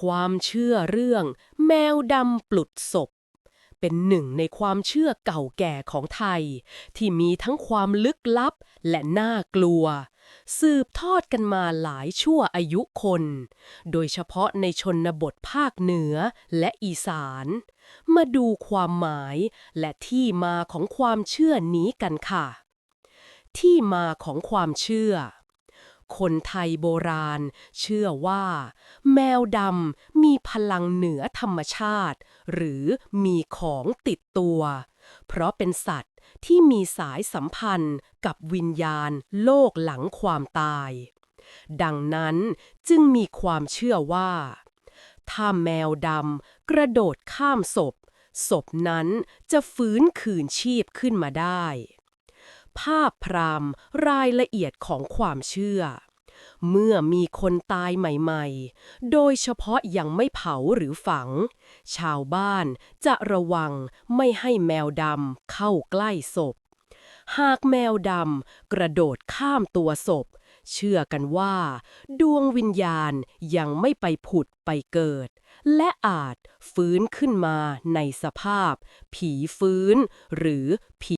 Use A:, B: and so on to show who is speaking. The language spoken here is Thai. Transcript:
A: ความเชื่อเรื่อง แมวดำปลุดศพ เป็นหนึ่งในความเชื่อเก่าแก่ของไทย ที่มีทั้งความลึกลับและน่ากลัว สืบทอดกันมาหลายชั่วอายุคน โดยเฉพาะในชนบทภาคเหนือและอีสาน มาดูความหมายและที่มาของความเชื่อนี้กันค่ะ ที่มาของความเชื่อ คนไทยโบราณ เชื่อว่า แมวดำมีพลังเหนือธรรมชาติ หรือมีของติดตัว เพราะเป็นสัตว์ที่มีสายสัมพันธ์กับวิญญาณโลกหลังความตาย ดังนั้นจึงมีความเชื่อว่า ถ้าแมวดำกระโดดข้ามศพ ศพนั้นจะฟื้นคืนชีพขึ้นมาได้ ภาพพรามรายละเอียดของความเชื่อ เมื่อมีคนตายใหม่ๆ โดยเฉพาะยังไม่เผาหรือฝัง ชาวบ้านจะระวังไม่ให้แมวดำเข้าใกล้ศพ หากแมวดำกระโดดข้ามตัวศพ เชื่อกันว่า ดวงวิญญาณยังไม่ไปผุดไปเกิด และอาจฟื้นขึ้นมาในสภาพ ผีฟื้น หรือผี